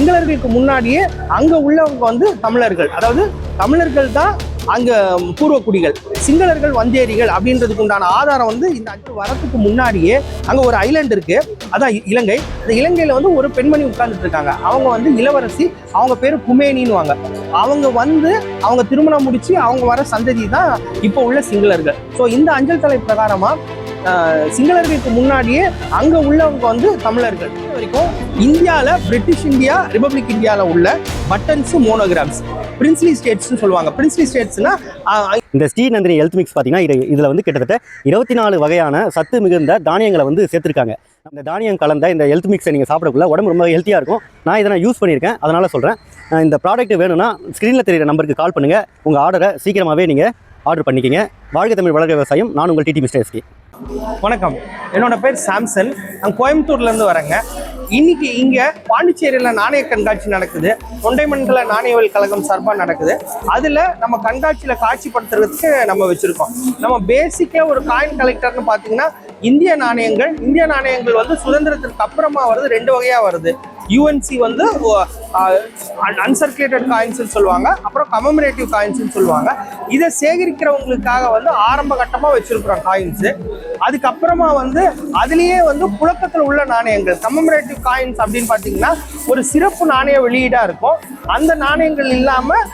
சிங்களர்களுக்கு முன்னாடியே அங்க உள்ளவங்க வந்து தமிழர்கள். அதாவது தமிழர்கள் தான் அங்க பூர்வக்குடிகள். சிங்களர்கள் வந்தேரிகள் அப்படின்றதுக்கு உண்டான ஆதாரம் வந்து இந்த அஞ்சு வரத்துக்கு முன்னாடியே அங்க ஒரு ஐலண்ட் இருக்கு. அதான் இ- இலங்கை. இந்த இலங்கையில வந்து ஒரு பெண்மணி உட்கார்ந்துட்டு இருக்காங்க. அவங்க வந்து இளவரசி அவங்க பேரு குமேனின்னுவாங்க. அவங்க வந்து அவங்க திருமணம் முடிச்சு அவங்க வர சந்ததி தான் இப்போ உள்ள சிங்களர்கள். ஸோ இந்த அஞ்சல் தலை பிரகாரமா சிங்களர்களுக்கு முன்னாடியே அங்க உள்ளவங்க வந்து தமிழர்கள். வரைக்கும் இந்தியாவில் பிரிட்டிஷ் இந்தியா ரிபப்ளிக் இந்தியாவில் உள்ள பட்டன்ஸ் மோனோகிராம்ஸ் பிரின்ஸ்லி ஸ்டேட்ஸ்னு சொல்லுவாங்க. பிரின்ஸ்லி ஸ்டேட்ஸ்னா இந்த ஸ்ரீநந்தினி ஹெல்த் மிக்ஸ் பார்த்தீங்கன்னா இது இதில் வந்து கிட்டத்தட்ட இருபத்தி நாலு வகையான சத்து மிகுந்த தானியங்களை வந்து சேர்த்துருக்காங்க. அந்த தானியம் கலந்த இந்த ஹெல்த் மிக்ஸை நீங்கள் சாப்பிடக்குள்ள உடம்பு ரொம்ப ஹெல்த்தியாக இருக்கும். நான் இதை நான் யூஸ் பண்ணியிருக்கேன். அதனால் சொல்கிறேன் இந்த ப்ராடக்ட் வேணும்னா ஸ்க்ரீனில் தெரியுற நம்பருக்கு கால் பண்ணுங்கள் உங்கள் ஆர்டரை சீக்கிரமாகவே நீங்கள் ஆர்டர் பண்ணிக்கிங்க. வாழ்க்கை தமிழ் வளர்க விவசாயம். நான் உங்கள் டிடி மிஸ்டர் எஸ்கி வணக்கம். என்னோட பேர் சாம்சன். நான் கோயம்புத்தூர்லேருந்து வரேங்க. இன்னைக்கு இங்கே பாண்டிச்சேரியில் நாணய கண்காட்சி நடக்குது. தொண்டைமண்டல நாணயவியல் கழகம் சார்பாக நடக்குது. அதில் நம்ம கண்காட்சியில் காட்சிப்படுத்துறதுக்கு நம்ம வச்சுருக்கோம். நம்ம பேசிக்காக ஒரு காயின் கலெக்டர்னு பார்த்தீங்கன்னா இந்திய நாணயங்கள் இந்திய நாணயங்கள் வந்து சுதந்திரத்திற்கு அப்புறமா வருது ரெண்டு வகையாக வருது. யூஎன்சி வந்து அன்சர்குலேட்டட் காயின்ஸ்னு சொல்லுவாங்க. அப்புறம் கமமரேட்டிவ் காயின்ஸ்னு சொல்லுவாங்க. இதை சேகரிக்கிறவங்களுக்காக வந்து ஆரம்ப கட்டமாக வச்சிருக்கிறோம் காயின்ஸு அதுக்கப்புறமா வந்து அதுலேயே வந்து புழக்கத்தில் உள்ள நாணயங்கள். கமமரேட்டிவ் காயின்ஸ் அப்படின்னு பார்த்தீங்கன்னா ஒரு சிறப்பு நாணய வெளியீடாக இருக்கும். அந்த நாணயங்கள் இல்லாமல்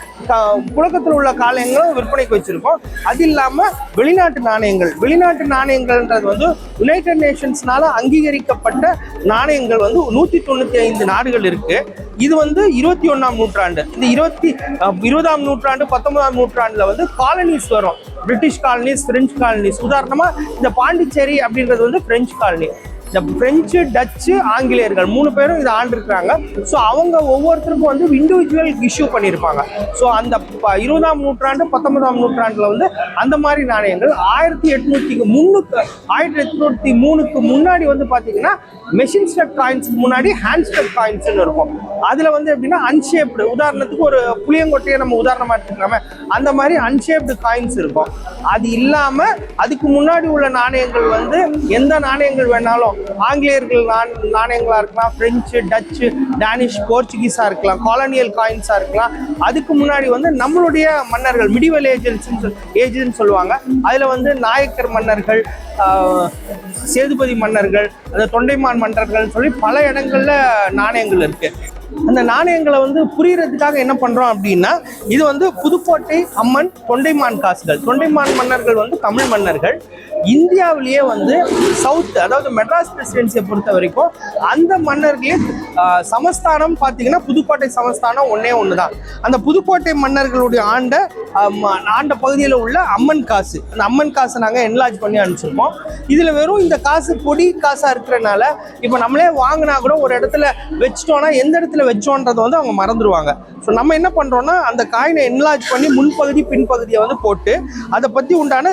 புழக்கத்தில் உள்ள காலயங்களும் விற்பனைக்கு வச்சிருக்கோம். அது இல்லாமல் வெளிநாட்டு நாணயங்கள் வெளிநாட்டு நாணயங்கள்ன்றது வந்து யுனைடெட் நேஷன்ஸ்னால அங்கீகரிக்கப்பட்ட நாணயங்கள் வந்து நூற்றி தொண்ணூற்றி ஐந்து நாடுகள் இருக்கு. இது வந்து இருபத்தி ஒன்றாம் நூற்றாண்டு. இந்த இருபத்தி இருபதாம் நூற்றாண்டு பத்தொன்பதாம் நூற்றாண்டுல வந்து காலனிஸ் வரும். பிரிட்டிஷ் காலனிஸ் பிரெஞ்சு காலனிஸ் உதாரணமா இந்த பாண்டிச்சேரி அப்படின்றது வந்து பிரெஞ்சு காலனி இந்த பிரெஞ்சு டச்சு ஆங்கிலேயர்கள் மூணு பேரும் இதை ஆண்டிருக்கிறாங்க. ஸோ அவங்க ஒவ்வொருத்தருக்கும் வந்து இண்டிவிஜுவல் இஷ்யூ பண்ணியிருப்பாங்க. ஸோ அந்த ப- இருபதாம் நூற்றாண்டு பத்தொன்பதாம் நூற்றாண்டில் வந்து அந்த மாதிரி நாணயங்கள் ஆயிரத்தி எட்நூத்திக்கு முன்னுக்கு ஆயிரத்தி எட்நூத்தி மூணுக்கு முன்னாடி வந்து பார்த்தீங்கன்னா மெஷின் ஸ்டெப் காயின்ஸ்க்கு முன்னாடி ஹேண்ட் ஸ்டெப் காயின்ஸ்னு இருக்கும். அதில் வந்து எப்படின்னா அன்ஷேப்டு உதாரணத்துக்கு ஒரு புளியங்கொட்டையை நம்ம உதாரணமாக எடுத்துக்கலாமே. அந்த மாதிரி அன்ஷேப்டு காயின்ஸ் இருக்கும். அது இல்லாமல் அதுக்கு முன்னாடி உள்ள நாணயங்கள் வந்து எந்த நாணயங்கள் வேணாலும் ஆங்கிலேயர்கள் நான் நாணயங்களாக இருக்கலாம் பிரெஞ்சு டச்சு டேனிஷ் போர்ச்சுகீஸாக இருக்கலாம் காலனியல் காயின்ஸாக இருக்கலாம். அதுக்கு முன்னாடி வந்து நம்மளுடைய மன்னர்கள் மிடிவல் ஏஜென்ட்ஸ் ஏஜென்ட் சொல்லுவாங்க. அதில் வந்து நாயக்கர் மன்னர்கள் சேதுபதி மன்னர்கள் அந்த தொண்டைமான் மன்னர்கள் சொல்லி பல இடங்களில் நாணயங்கள் இருக்குது அந்த நாணயங்களை வந்து புரியறதுக்காக என்ன பண்றோம் அப்படின்னா இது வந்து புதுக்கோட்டை அம்மன் தொண்டைமான் காசுகள். தொண்டைமான் மன்னர்கள் வந்து தமிழ் மன்னர்கள். இந்தியாவிலேயே வந்து சவுத் அதாவது மெட்ராஸ் பிரசிடென்சியை பொறுத்த வரைக்கும் அந்த மன்னர்களே சமஸ்தானம் பார்த்தீங்கன்னா புதுக்கோட்டை சமஸ்தானம் ஒன்னே ஒன்று தான் அந்த புதுக்கோட்டை மன்னர்களுடைய ஆண்ட ஆண்ட பகுதியில் உள்ள அம்மன் காசு. அந்த அம்மன் காசை நாங்கள் என்லாஜ் பண்ணி அனுப்பிச்சிருப்போம் இதில் வெறும் இந்த காசு பொடி காசாக இருக்கிறனால இப்போ நம்மளே வாங்கினா கூட ஒரு இடத்துல வச்சிட்டோம்னா எந்த இடத்துல வச்சோன்றதை வந்து அவங்க மறந்துடுவாங்க ஸோ நம்ம என்ன பண்ணுறோம்னா அந்த காயினை என்லாஜ் பண்ணி முன்பகுதி பின்பகுதியை வந்து போட்டு அதை பற்றி உண்டான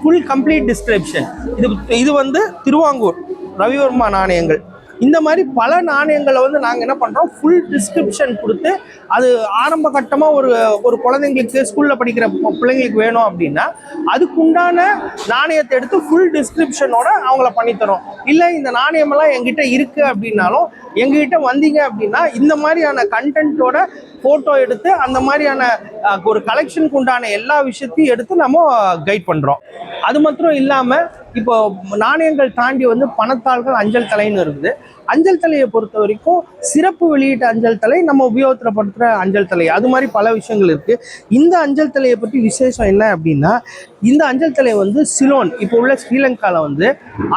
ஃபுல் கம்ப்ளீட் டிஸ்கிரிப்ஷன் இது இது வந்து திருவாங்கூர் ரவிவர்மா நாணயங்கள். இந்த மாதிரி பல நாணயங்களை வந்து நாங்கள் என்ன பண்ணுறோம் ஃபுல் டிஸ்கிரிப்ஷன் கொடுத்து அது ஆரம்ப கட்டமாக ஒரு ஒரு குழந்தைங்களுக்கு ஸ்கூலில் படிக்கிற பிள்ளைங்களுக்கு வேணும் அப்படின்னா அதுக்குண்டான நாணயத்தை எடுத்து ஃபுல் டிஸ்கிரிப்ஷனோட அவங்கள பண்ணித்தரோம். இல்லை இந்த நாணயமெல்லாம் எங்கிட்ட இருக்குது அப்படின்னாலும் எங்ககிட்ட வந்தீங்க அப்படின்னா இந்த மாதிரியான கண்டென்ட்டோட ஃபோட்டோ எடுத்து அந்த மாதிரியான ஒரு கலெக்ஷனுக்கு உண்டான எல்லா விஷயத்தையும் எடுத்து நம்ம கைட் பண்ணுறோம் அது மாத்திரம் இல்லாமல் இப்போ நாணயங்கள் தாண்டி வந்து பணத்தாள்கள் அஞ்சல் தலைன்னு இருக்குது. அஞ்சல் தலையை பொறுத்த வரைக்கும் சிறப்பு வெளியீட்டு அஞ்சல் தலை நம்ம உபயோகப்படுத்துகிற அஞ்சல் தலை. அது மாதிரி பல விஷயங்கள் இருக்குது இந்த அஞ்சல் தலையை பற்றி விசேஷம் என்ன அப்படின்னா இந்த அஞ்சல் தலை வந்து சிலோன். இப்போ உள்ள ஸ்ரீலங்காவில் வந்து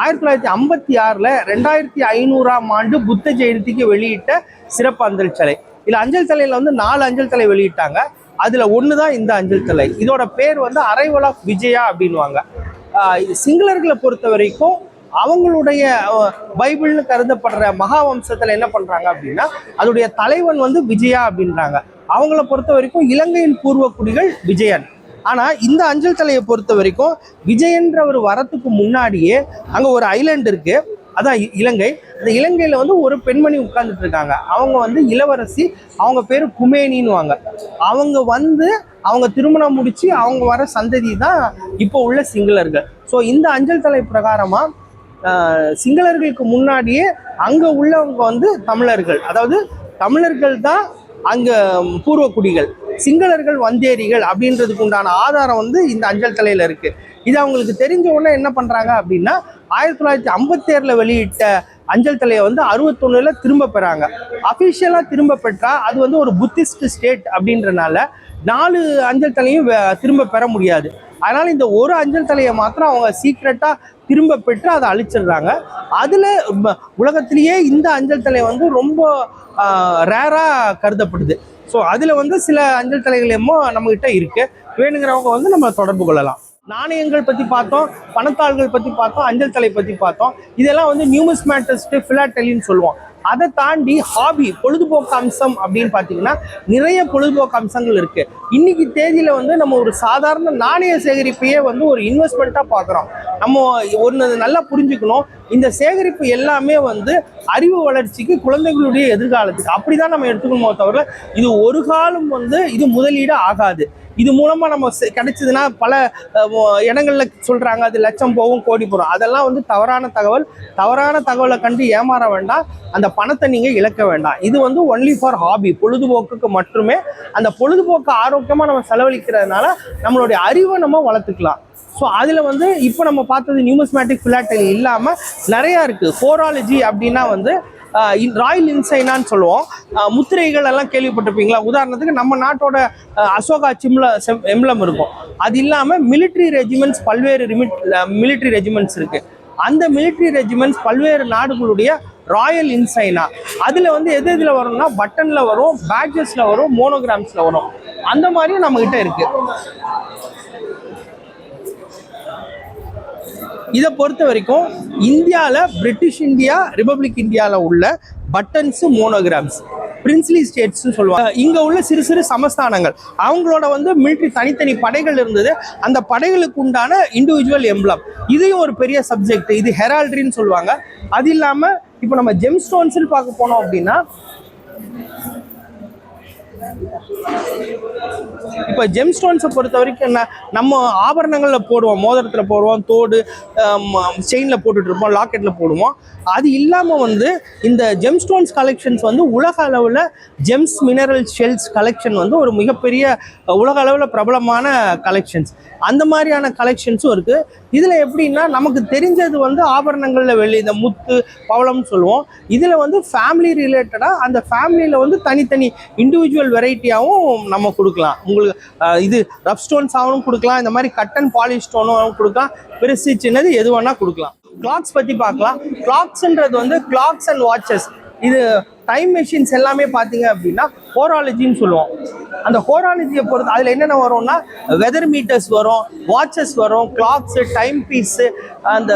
ஆயிரத்தி தொள்ளாயிரத்தி ஐம்பத்தி ஆறில் ரெண்டாயிரத்தி ஐநூறாம் ஆண்டு புத்த ஜெயந்திக்கு வெளியிட்ட சிறப்பு அஞ்சல் தலை. இதில் அஞ்சல் தலையில் வந்து நாலு அஞ்சல் தலை வெளியிட்டாங்க. அதில் ஒன்று தான் இந்த அஞ்சல் தலை. இதோட பேர் வந்து அரைவல் ஆஃப் விஜயா அப்படின்வாங்க சிங்களர்களை பொறுத்த வரைக்கும் அவங்களுடைய பைபிள்னு கருதப்படுற மகாவம்சத்துல என்ன பண்றாங்க அப்படின்னா அதோடைய தலைவன் வந்து விஜயா அப்படின்றாங்க. அவங்கள பொறுத்த வரைக்கும் இலங்கையின் பூர்வ குடிகள் விஜயன். ஆனால் இந்த அஞ்சல் தலையை பொறுத்த வரைக்கும் விஜயன்றவர் வரத்துக்கு முன்னாடியே அங்கே ஒரு ஐலண்ட் இருக்குது அதான் இ- இலங்கை. அந்த இலங்கையில் வந்து ஒரு பெண்மணி உட்கார்ந்துட்டு இருக்காங்க. அவங்க வந்து இளவரசி அவங்க பேர் குமேனின்னுவாங்க. அவங்க வந்து அவங்க திருமணம் முடித்து அவங்க வர சந்ததி தான் இப்போ உள்ள சிங்களர்கள். ஸோ இந்த அஞ்சல் தலை பிரகாரமாக சிங்களர்களுக்கு முன்னாடியே அங்கே உள்ளவங்க வந்து தமிழர்கள். அதாவது தமிழர்கள் தான் அங்கே பூர்வக்குடிகள் சிங்களர்கள் வந்தேரிகள் அப்படின்றதுக்கு உண்டான ஆதாரம் வந்து இந்த அஞ்சல் தலையில் இருக்குது இது அவங்களுக்கு தெரிஞ்ச உடனே என்ன பண்ணுறாங்க அப்படின்னா ஆயிரத்தி தொள்ளாயிரத்தி ஐம்பத்தேழுல வெளியிட்ட அஞ்சல் தலையை வந்து அறுபத்தொன்னுல திரும்ப பெறாங்க. அஃபிஷியலாக திரும்ப பெற்றால் அது வந்து ஒரு புத்திஸ்ட் ஸ்டேட் அப்படின்றனால நாலு அஞ்சல் தலையும் வே- திரும்ப பெற முடியாது. அதனால் இந்த ஒரு அஞ்சல் தலையை மாத்திரம் அவங்க சீக்ரெட்டாக திரும்ப பெற்று அதை அழிச்சிடுறாங்க. அதில் உலகத்திலேயே இந்த அஞ்சல் தலை வந்து ரொம்ப ரேராக கருதப்படுது. ஸோ அதில் வந்து சில அஞ்சல் தலைகளுமோ நம்மகிட்ட இருக்குது வேணுங்கிறவங்க வந்து நம்ம தொடர்பு கொள்ளலாம். நாணயங்கள் பற்றி பார்த்தோம் பணத்தாள்கள் பற்றி பார்த்தோம் அஞ்சல் தலை பற்றி பார்த்தோம். இதெல்லாம் வந்து நியூமிஸ்மேட்டிஸ்ட் ஃபிலாட்டலின்னு சொல்லுவோம். அதை தாண்டி ஹாபி பொழுதுபோக்கு அம்சம் அப்படின்னு பார்த்தீங்கன்னா நிறைய பொழுதுபோக்கு அம்சங்கள் இருக்கு. இன்னைக்கு தேதியில வந்து நம்ம ஒரு சாதாரண நாணய சேகரிப்பையே வந்து ஒரு இன்வெஸ்ட்மெண்ட்டாக பார்க்குறோம். நம்ம ஒன்று நல்லா புரிஞ்சுக்கணும். இந்த சேகரிப்பு எல்லாமே வந்து அறிவு வளர்ச்சிக்கு குழந்தைகளுடைய எதிர்காலத்துக்கு. அப்படிதான் நம்ம எடுத்துக்கணுமோ தவிர இது ஒரு காலம் வந்து இது முதலீடு ஆகாது. இது மூலமாக நம்ம கிடைச்சதுன்னா பல இடங்களில் சொல்கிறாங்க அது லட்சம் போகும் கோடி போகும். அதெல்லாம் வந்து தவறான தகவல். தவறான தகவலை கண்டு ஏமாற வேண்டாம். அந்த பணத்தை நீங்கள் இழக்க வேண்டாம். இது வந்து ஒன்லி ஃபார் ஹாபி பொழுதுபோக்குக்கு மட்டுமே அந்த பொழுதுபோக்கு ஆரோக்கியமாக நம்ம செலவழிக்கிறதுனால நம்மளுடைய அறிவை நம்ம வளர்த்துக்கலாம். ஸோ அதில் வந்து இப்போ நம்ம பார்த்தது நியூமஸ்மேட்டிக் ஃபிலாட்டலி இல்லாமல் நிறையா இருக்குது ஃபோராலஜி அப்படின்னா வந்து ராயல் இன்சைனான்னு சொல்லுவோம். முத்திரைகள் எல்லாம் கேள்விப்பட்டிருப்பீங்களா? உதாரணத்துக்கு நம்ம நாட்டோட அசோகா சிம்ல எம்லம் இருக்கும். அது இல்லாமல் மிலிட்ரி ரெஜிமெண்ட்ஸ் பல்வேறு ரிமிட் மிலிட்ரி ரெஜிமெண்ட்ஸ் இருக்குது அந்த மிலிட்ரி ரெஜிமெண்ட்ஸ் பல்வேறு நாடுகளுடைய ராயல் இன்சைனா. அதில் வந்து எது எதில் வரும்னா பட்டனில் வரும் பேட்ஜஸில் வரும் மோனோகிராம்ஸில் வரும். அந்த மாதிரியும் நம்மக்கிட்ட இருக்குது இதை பொறுத்த வரைக்கும் இந்தியாவில் பிரிட்டிஷ் இந்தியா ரிபப்ளிக் இந்தியாவில் உள்ள பட்டன்ஸு மோனோகிராம்ஸ் பிரின்ஸ்லி ஸ்டேட்ஸ்னு சொல்லுவாங்க. இங்கே உள்ள சிறு சிறு சமஸ்தானங்கள். அவங்களோட வந்து மிலிட்ரி தனித்தனி படைகள் இருந்தது. அந்த படைகளுக்கு உண்டான இண்டிவிஜுவல் எம்ப்ளம் இதையும் ஒரு பெரிய சப்ஜெக்ட் இது ஹெரால்ட்ரின்னு சொல்லுவாங்க. அது இல்லாமல் இப்போ நம்ம ஜெம் பார்க்க போனோம் அப்படின்னா இப்போ ஜெம் ஸ்டோன்ஸை பொறுத்த வரைக்கும் என்ன? நம்ம ஆபரணங்களில் போடுவோம். மோதிரத்தில் போடுவோம் தோடு செயினில் போட்டுட்டு இருப்போம் லாக்கெட்டில் போடுவோம். அது இல்லாமல் வந்து இந்த ஜெம் ஸ்டோன்ஸ் கலெக்ஷன்ஸ் வந்து உலக அளவில் ஜெம்ஸ் மினரல் ஷெல்ஸ் கலெக்ஷன் வந்து ஒரு மிகப்பெரிய உலக அளவில் பிரபலமான கலெக்ஷன்ஸ் அந்த மாதிரியான கலெக்ஷன்ஸும் இருக்குது இதில் எப்படின்னா நமக்கு தெரிஞ்சது வந்து ஆபரணங்களில் வெள்ளி இந்த முத்து பவளம்னு சொல்லுவோம். இதில் வந்து ஃபேமிலி ரிலேட்டடாக அந்த ஃபேமிலியில் வந்து தனித்தனி இண்டிவிஜுவல் வெரைட்டியாகவும் நம்ம கொடுக்கலாம். உங்களுக்கு இது ரப் ஸ்டோன்ஸாகவும் கொடுக்கலாம் இந்த மாதிரி கட்டன் பாலிஷ் ஸ்டோனும் கொடுக்கலாம். பெருசு சின்னது எது வேணால் கொடுக்கலாம். கிளாக்ஸ் பற்றி பார்க்கலாம். கிளாக்ஸ்ன்றது வந்து கிளாக்ஸ் அண்ட் வாட்சஸ் இது டைம் மெஷின்ஸ் எல்லாமே பார்த்தீங்க அப்படின்னா ஹோராலஜின்னு சொல்லுவோம். அந்த ஹோராலஜியை பொறுத்து அதில் என்னென்ன வரும்னா வெதர் மீட்டர்ஸ் வரும் வாட்சஸ் வரும் கிளாக்ஸு டைம் பீஸு அந்த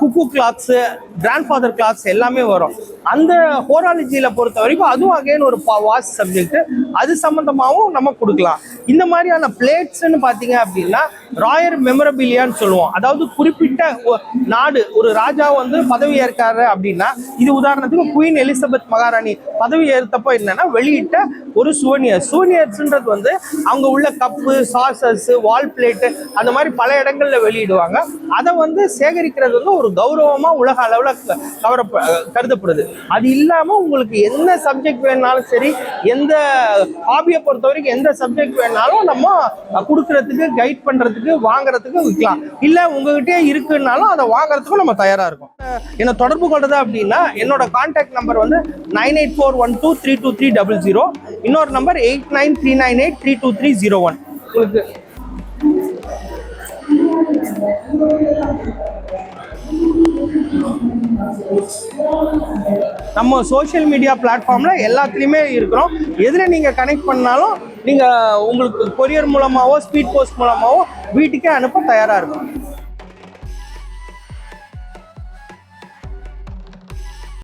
cuckoo clocks grandfather clocks எல்லாமே வரும். அந்த ஹோராலஜியில் பொறுத்த வரைக்கும் அதுவும் அகைன் ஒரு வாட்ச் சப்ஜெக்ட் அது சம்மந்தமாகவும் நம்ம கொடுக்கலாம். இந்த மாதிரியான பிளேட்ஸ்ன்னு பார்த்தீங்க அப்படின்னா ராயர் மெமரபிலியான்னு சொல்லுவோம். அதாவது குறிப்பிட்ட நாடு ஒரு ராஜா வந்து பதவி ஏற்காரு அப்படின்னா இது உதாரணத்துக்கு குயின் எலிசபெத் மகாராணி பதவி ஏற்றப்போ என்னன்னா வெளியிட்ட একটা ஒரு சுவனியர் சுவனியர்ஸ்ன்றது வந்து அவங்க உள்ள கப்பு சாசஸ் வால் பிளேட்டு அந்த மாதிரி பல இடங்கள்ல வெளியிடுவாங்க. அதை வந்து சேகரிக்கிறது வந்து ஒரு கௌரவமா உலக அளவில் கவர கருதப்படுது. அது இல்லாம உங்களுக்கு என்ன சப்ஜெக்ட் வேணாலும் சரி எந்த ஹாபியை பொறுத்த வரைக்கும் எந்த சப்ஜெக்ட் வேணாலும் நம்ம கொடுக்கறதுக்கு கைட் பண்றதுக்கு வாங்குறதுக்கு விற்கலாம் இல்ல உங்ககிட்டே இருக்குன்னாலும் அதை வாங்குறதுக்கும் நம்ம தயாரா இருக்கும். என்னை தொடர்பு கொள்றது அப்படின்னா என்னோட கான்டாக்ட் நம்பர் வந்து nine eight four one two three two three double zero இன்னொரு number eight nine three nine eight three two three zero one உங்களுக்கு நம்ம சோஷியல் மீடியா பிளாட்ஃபார்மில் எல்லாத்துலேயுமே இருக்கிறோம். எதில் நீங்கள் கனெக்ட் பண்ணாலும் நீங்கள் உங்களுக்கு கொரியர் மூலமாகவோ ஸ்பீட் போஸ்ட் மூலமாகவோ வீட்டுக்கே அனுப்ப தயாராக இருக்கும்